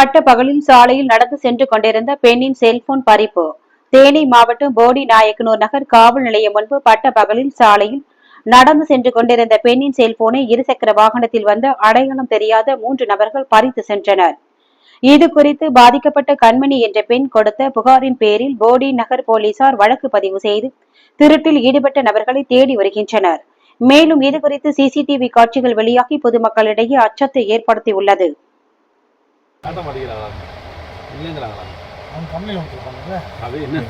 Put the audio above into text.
பட்ட பகலில் சாலையில் நடந்து சென்று கொண்டிருந்த பெண்ணின் செல்போன் பறிப்பு. தேனி மாவட்டம் போடி நாயக்கனூர் நகர் காவல் நிலையம் முன்பு பட்ட பகலில் சாலையில் நடந்து சென்று கொண்டிருந்த பெண்ணின் செல்போனை இருசக்கர வாகனத்தில் வந்த அடையாளம் தெரியாத மூன்று நபர்கள் பறித்து சென்றனர். இது குறித்து பாதிக்கப்பட்ட கண்மணி என்ற பெண் கொடுத்த புகாரின் பேரில் போடி நகர் போலீசார் வழக்கு பதிவு செய்து திருட்டில் ஈடுபட்ட நபர்களை தேடி வருகின்றனர். மேலும் இது குறித்து சிசிடிவி காட்சிகள் வெளியாகி பொதுமக்களிடையே அச்சத்தை ஏற்படுத்தியுள்ளது. காட்ட மாட்டேங்கிறாங்களா இல்லைங்கிறாங்களா அவங்க கம்பெனியில் கொடுத்துருப்பாங்கல்ல அது என்ன?